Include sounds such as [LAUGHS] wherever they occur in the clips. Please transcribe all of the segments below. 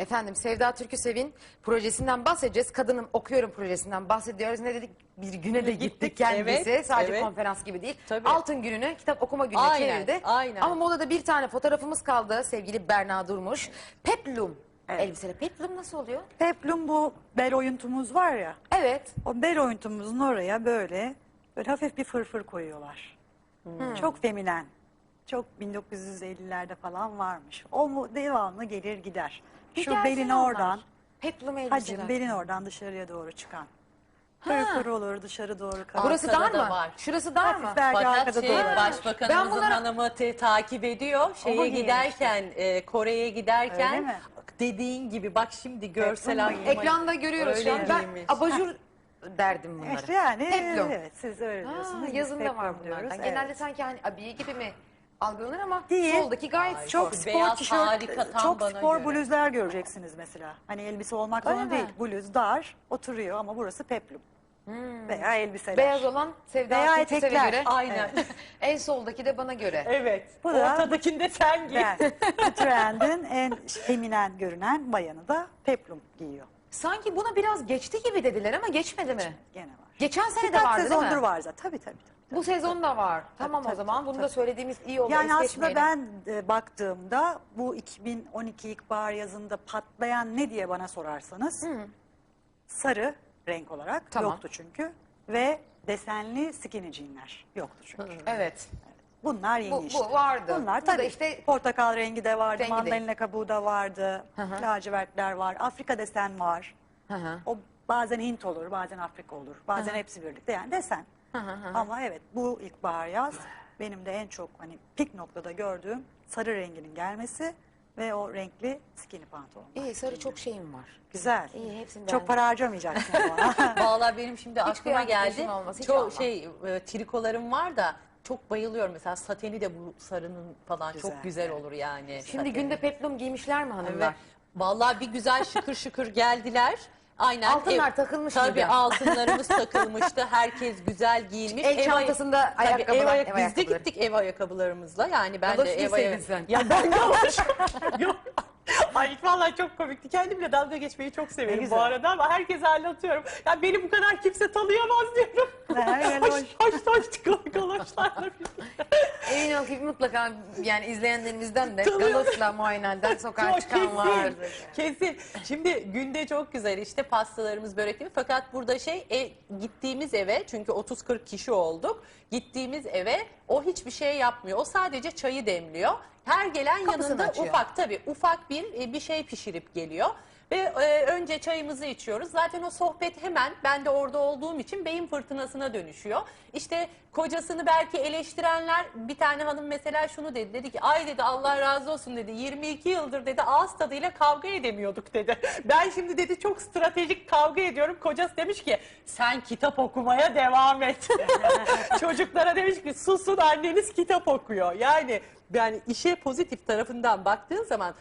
Efendim Sevda Türküsev'in projesinden bahsedeceğiz. Kadınım okuyorum projesinden bahsediyoruz. Ne dedik? Bir güne de gittik Gittik, kendisi. evet, Sadece evet. konferans gibi değil. Tabii. Altın gününü kitap okuma gününe Aynen, çevirdi. aynen. Ama modada bir tane fotoğrafımız kaldı. Sevgili Berna Durmuş. Peplum. Elbiseler. Peplum nasıl oluyor? Peplum bu bel oyuntumuz var ya. Evet. O bel oyuntumuzun oraya böyle böyle hafif bir fırfır koyuyorlar. Çok feminen. Çok 1950'lerde falan varmış. O mu devamlı gelir gider. Bir Şu gelsene belin onlar. oradan, Peplum elbiseler. hacim belin oradan dışarıya doğru çıkan. Fırfır olur dışarı doğru kalır. Burası dar da mı? var. Şurası dar mı? Hafif belki Fakat arkada şey, doğru. Ben başbakanımızın bunlara- hanımı te- takip ediyor. Şeye giderken, e, Kore'ye Öyle giderken mi? dediğin gibi bak şimdi görsel Peplum aklıma- Ekranda görüyoruz şu Öyle an. Ben abajur derdim bunları. İşte yani Peplum. evet siz öyle Ha, diyorsunuz. biz yazında peplum var bunlardan. diyoruz, Genelde evet. sanki hani abiye gibi mi algılanır ama Değil. soldaki gayet Ay, Çok spor beyaz, tişört, harika, tam çok bana spor göre. bluzlar göreceksiniz mesela. Hani elbise olmak Öyle zorunda mi? değil. Bluz dar, oturuyor ama burası peplum. Veya elbiseler. beyaz olan Sevda Veya Türküsev'e etekler. göre. Aynen. [LAUGHS] En soldaki de bana göre. Evet. Bu da- Ortadakinde sen giy. Ben, bu trendin en feminen görünen bayanı da peplum giyiyor. Sanki buna biraz geçti gibi dediler ama geçmedi mi? Gene var. Geçen sene de Birkaç vardı değil sezondur mi? var zaten. Tabii tabii. tabii. Bu sezon da var. Tamam o tabii, zaman tabii, bunu da tabii. söylediğimiz iyi oldu. Yani es aslında geçmeyelim. ben e, baktığımda bu 2012 ilkbahar yazında patlayan ne diye bana sorarsanız sarı renk olarak Tamam. yoktu çünkü ve desenli skinny jeanler yoktu çünkü. Evet. Bunlar yeni Bu- bu işte. vardı. Bunlar Bu da tabii işte- portakal rengi de vardı, Rengi de- mandalina kabuğu da vardı, lacivertler var, Afrika desen var. Hı hı. O bazen Hint olur, bazen Afrika olur, bazen hepsi birlikte yani desen. Ama evet bu ilkbahar yaz benim de en çok hani pik noktada gördüğüm sarı renginin gelmesi ve o renkli skinny pantolon. İyi sarı çok şeyim var. Güzel. İyi, hepsinden. Çok para harcamayacaksın ama. [LAUGHS] Vallahi benim şimdi aklıma geldi. olmaz, hiç Çok almam. şey e, trikolarım var da çok bayılıyorum mesela sateni de bu sarının falan Güzel. çok güzel olur yani. Şimdi sateni. günde peplum giymişler mi hanımlar? Evet. Vallahi bir güzel şıkır şıkır geldiler. Aynen. Altınlar takılmış Tabii gibi. altınlarımız takılmıştı. Herkes güzel giyinmiş. El ay- çantasında Tabii, ayakkabılar, ev ayak- ev biz de ayakkabıları. gittik ev ayakkabılarımızla. Yani ben Galoş de ev giyseydin ayak- sen. Ya ben galoş. [LAUGHS] Yok. [LAUGHS] Ay vallahi çok komikti. Kendimle dalga geçmeyi çok severim güzel. bu arada ama herkese anlatıyorum. Ya beni bu kadar kimse tanıyamaz diyorum. Ha, hoş galoş. hoş hoş galoşlarla birlikte. Emin ol ki mutlaka yani izleyenlerimizden de galosla muayenelden sokağa Çok çıkan kesin, var. Kesin. Şimdi günde çok güzel işte pastalarımız, böreklerimiz. Fakat burada şey e, gittiğimiz eve çünkü 30-40 kişi olduk. Gittiğimiz eve o hiçbir şey yapmıyor. O sadece çayı demliyor. Her gelen Kapısını yanında açıyor. ufak tabii ufak bir e, bir şey pişirip geliyor. Ve e, önce çayımızı içiyoruz. Zaten o sohbet hemen ben de orada olduğum için beyin fırtınasına dönüşüyor. İşte kocasını belki eleştirenler bir tane hanım mesela şunu dedi. Dedi ki ay dedi Allah razı olsun dedi. 22 yıldır dedi ağız tadıyla kavga edemiyorduk dedi. [LAUGHS] Ben şimdi dedi çok stratejik kavga ediyorum. Kocası demiş ki sen kitap okumaya devam et. [LAUGHS] Çocuklara demiş ki susun anneniz kitap okuyor. Yani yani işe pozitif tarafından baktığın zaman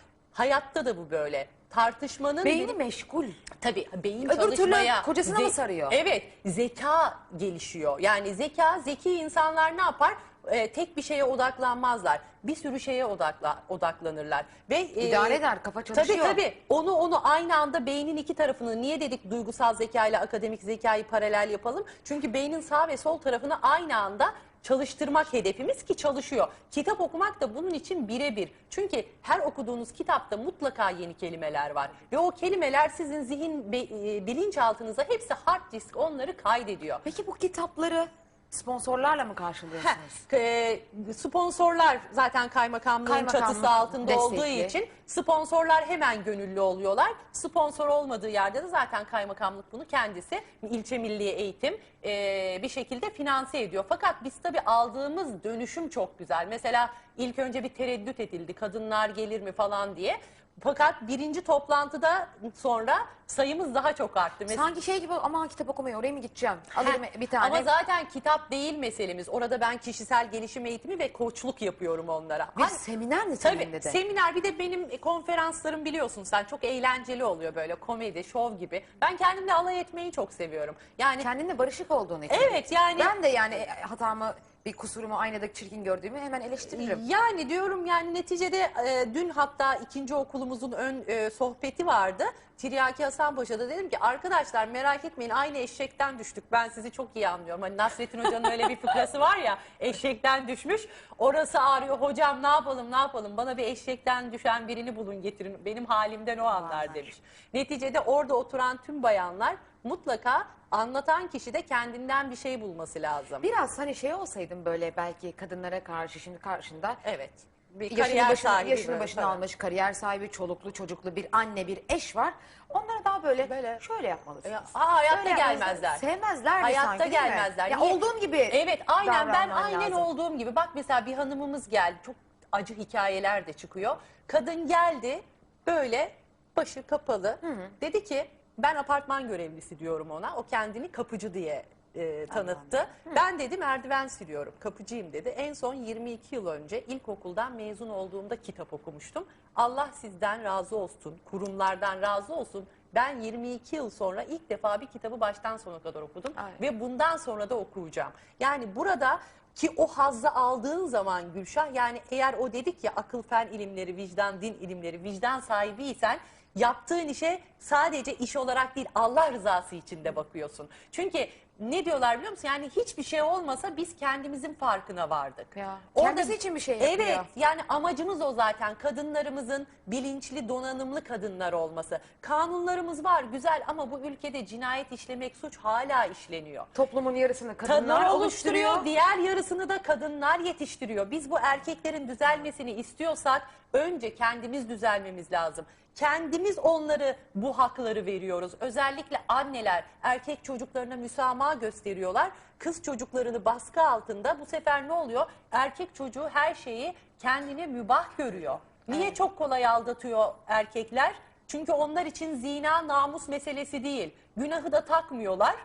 hayatta da bu böyle. Tartışmanın Beyni bir- meşgul. Tabii beyin Öbür türlü çalışmaya... kocasına mı sarıyor? Evet zeka gelişiyor. Yani zeka zeki insanlar ne yapar? Ee, tek bir şeye odaklanmazlar. Bir sürü şeye odakla, odaklanırlar. Ve e, İdare eder, kafa çalışıyor. Tabii tabii. Onu onu aynı anda beynin iki tarafını niye dedik duygusal zeka ile akademik zekayı paralel yapalım? Çünkü beynin sağ ve sol tarafını aynı anda çalıştırmak hedefimiz ki çalışıyor. Kitap okumak da bunun için birebir. Çünkü her okuduğunuz kitapta mutlaka yeni kelimeler var. Ve o kelimeler sizin zihin be- e, bilinçaltınıza hepsi hard disk onları kaydediyor. Peki bu kitapları sponsorlarla mı karşılıyorsunuz? Heh, e, sponsorlar zaten kaymakamlığın Kaymakamlık çatısı altında olduğu destekli. için sponsorlar hemen gönüllü oluyorlar. Sponsor olmadığı yerde de zaten kaymakamlık bunu kendisi ilçe milli eğitim e, bir şekilde finanse ediyor. Fakat biz tabii aldığımız dönüşüm çok güzel. Mesela ilk önce bir tereddüt edildi kadınlar gelir mi falan diye. Fakat birinci toplantıda sonra sayımız daha çok arttı. Mes- Sanki şey gibi aman kitap okumaya oraya mı gideceğim? Alırım Heh, bir tane. Ama zaten kitap değil meselemiz. Orada ben kişisel gelişim eğitimi ve koçluk yapıyorum onlara. bir Hani- seminer mi Tabii senin de? seminer bir de benim konferanslarım biliyorsun sen çok eğlenceli oluyor böyle komedi, şov gibi. Ben kendimle alay etmeyi çok seviyorum. Yani Kendinle barışık olduğun için. Evet, yani- Ben de yani e, hatamı bir kusurumu aynada çirkin gördüğümü hemen eleştiririm. Yani diyorum yani neticede e, dün hatta ikinci okulumuzun ön e, sohbeti vardı. Tiryaki Hasan Paşa'da dedim ki arkadaşlar merak etmeyin aynı eşekten düştük. Ben sizi çok iyi anlıyorum. Hani Nasrettin Hoca'nın öyle bir fıkrası var ya [LAUGHS] eşekten düşmüş. Orası ağrıyor hocam ne yapalım ne yapalım bana bir eşekten düşen birini bulun getirin. Benim halimden o anlar demiş. Neticede orada oturan tüm bayanlar mutlaka anlatan kişi de kendinden bir şey bulması lazım. Biraz hani şey olsaydım böyle belki kadınlara karşı şimdi karşında Evet. Bir yaşını kariyer başına, sahibi yaşını böyle, başına tabii. almış, kariyer sahibi, çoluklu, çocuklu bir anne, bir eş var. Onlara daha böyle, Böyle. şöyle yapmalısınız. Ya, aa, hayatta Böyle yapmalısınız. gelmezler. Sevmezler de Hayatta sanki değil mi? gelmezler. Ya Niye? olduğun gibi Evet aynen ben davranman aynen lazım. olduğum gibi. Bak mesela bir hanımımız geldi. Çok acı hikayeler de çıkıyor. Kadın geldi böyle başı kapalı. Dedi ki ben apartman görevlisi diyorum ona. O kendini kapıcı diye e, tanıttı. Ben dedi merdiven siliyorum. Kapıcıyım dedi. En son 22 yıl önce ilkokuldan mezun olduğumda kitap okumuştum. Allah sizden razı olsun. Kurumlardan razı olsun. Ben 22 yıl sonra ilk defa bir kitabı baştan sona kadar okudum Ay. ve bundan sonra da okuyacağım. Yani burada ki o hazzı aldığın zaman Gülşah yani eğer o dedik ya akıl fen ilimleri, vicdan, din ilimleri, vicdan sahibiysen yaptığın işe sadece iş olarak değil Allah rızası için de bakıyorsun. Çünkü ne diyorlar biliyor musun? Yani hiçbir şey olmasa biz kendimizin farkına vardık. Ya, kendisi için bir şey yapıyor. Evet yani amacımız o zaten kadınlarımızın bilinçli donanımlı kadınlar olması. Kanunlarımız var güzel ama bu ülkede cinayet işlemek suç hala işleniyor. Toplumun yarısını kadınlar, Kadınlar oluşturuyor. oluşturuyor, diğer yarısını da kadınlar yetiştiriyor. Biz bu erkeklerin düzelmesini istiyorsak önce kendimiz düzelmemiz lazım. Kendimiz onları bu hakları veriyoruz. Özellikle anneler erkek çocuklarına müsamaha gösteriyorlar. Kız çocuklarını baskı altında bu sefer ne oluyor? Erkek çocuğu her şeyi kendine mübah görüyor. Niye çok kolay aldatıyor erkekler? Çünkü onlar için zina namus meselesi değil. Günahı da takmıyorlar.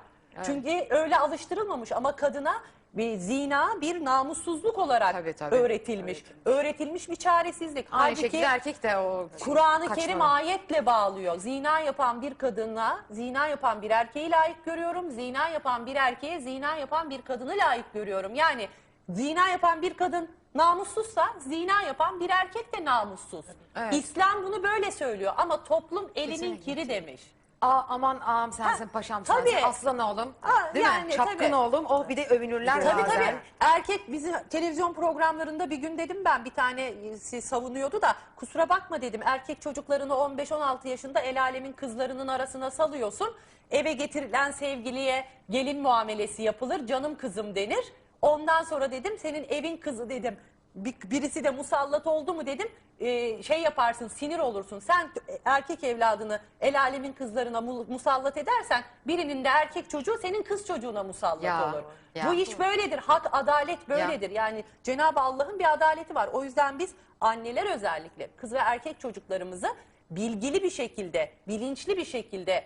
Çünkü öyle alıştırılmamış ama kadına bir zina bir namussuzluk olarak Tabii, tabii. öğretilmiş. Öğretilmiş bir çaresizlik. Aynı Halbuki şekilde erkek de o Kur'an-ı kaçmalı. Kerim ayetle bağlıyor. Zina yapan bir kadına, zina yapan bir erkeği layık görüyorum. Zina yapan bir erkeğe, zina yapan bir kadını layık görüyorum. Yani zina yapan bir kadın namussuzsa zina yapan bir erkek de namussuz. Evet. İslam bunu böyle söylüyor ama toplum elinin Kesinlikle. kiri demiş. Aa, aman ağam sensin Ha, paşam tabii. sensin aslan oğlum. Aa, Değil yani mi? Çapkın tabii. oğlum. Oh bir de övünürler Tabii bazen. tabii. Erkek bizi televizyon programlarında bir gün dedim ben bir tanesi savunuyordu da kusura bakma dedim. Erkek çocuklarını 15-16 yaşında el alemin kızlarının arasına salıyorsun. Eve getirilen sevgiliye gelin muamelesi yapılır. Canım kızım denir. Ondan sonra dedim senin evin kızı dedim. Bir- Birisi de musallat oldu mu dedim e, şey yaparsın sinir olursun. Sen erkek evladını el alemin kızlarına mu- musallat edersen birinin de erkek çocuğu senin kız çocuğuna musallat Ya, olur. ya. Bu iş böyledir. Hak, adalet böyledir. Yani Cenab-ı Allah'ın bir adaleti var. O yüzden biz anneler özellikle kız ve erkek çocuklarımızı bilgili bir şekilde, bilinçli bir şekilde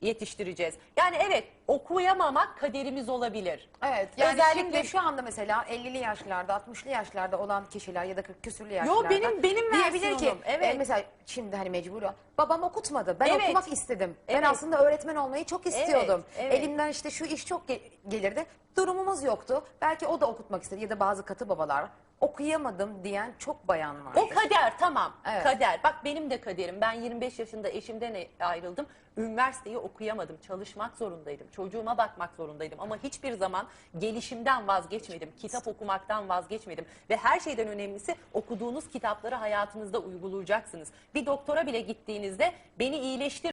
yetiştireceğiz. Yani evet okuyamamak kaderimiz olabilir. Evet yani Özellikle- şimdi şu anda mesela 50'li yaşlarda 60'lı yaşlarda olan kişiler ya da 40 küsürlü Yo, yaşlarda benim- benim diyebilir ki versiyonum, evet. e, mesela şimdi hani mecbur babam okutmadı ben Evet. okumak istedim ben Evet. aslında öğretmen olmayı çok istiyordum evet. elimden işte şu iş çok ge- gelirdi durumumuz yoktu belki o da okutmak istedi ya da bazı katı babalar okuyamadım diyen çok bayan var. O kader tamam. Evet. Kader. Bak benim de kaderim. Ben 25 yaşında eşimden e- ayrıldım. Üniversiteyi okuyamadım. Çalışmak zorundaydım. Çocuğuma bakmak zorundaydım. Ama hiçbir zaman gelişimden vazgeçmedim. Kitap okumaktan vazgeçmedim. Ve her şeyden önemlisi okuduğunuz kitapları hayatınızda uygulayacaksınız. Bir doktora bile gittiğinizde beni iyileştir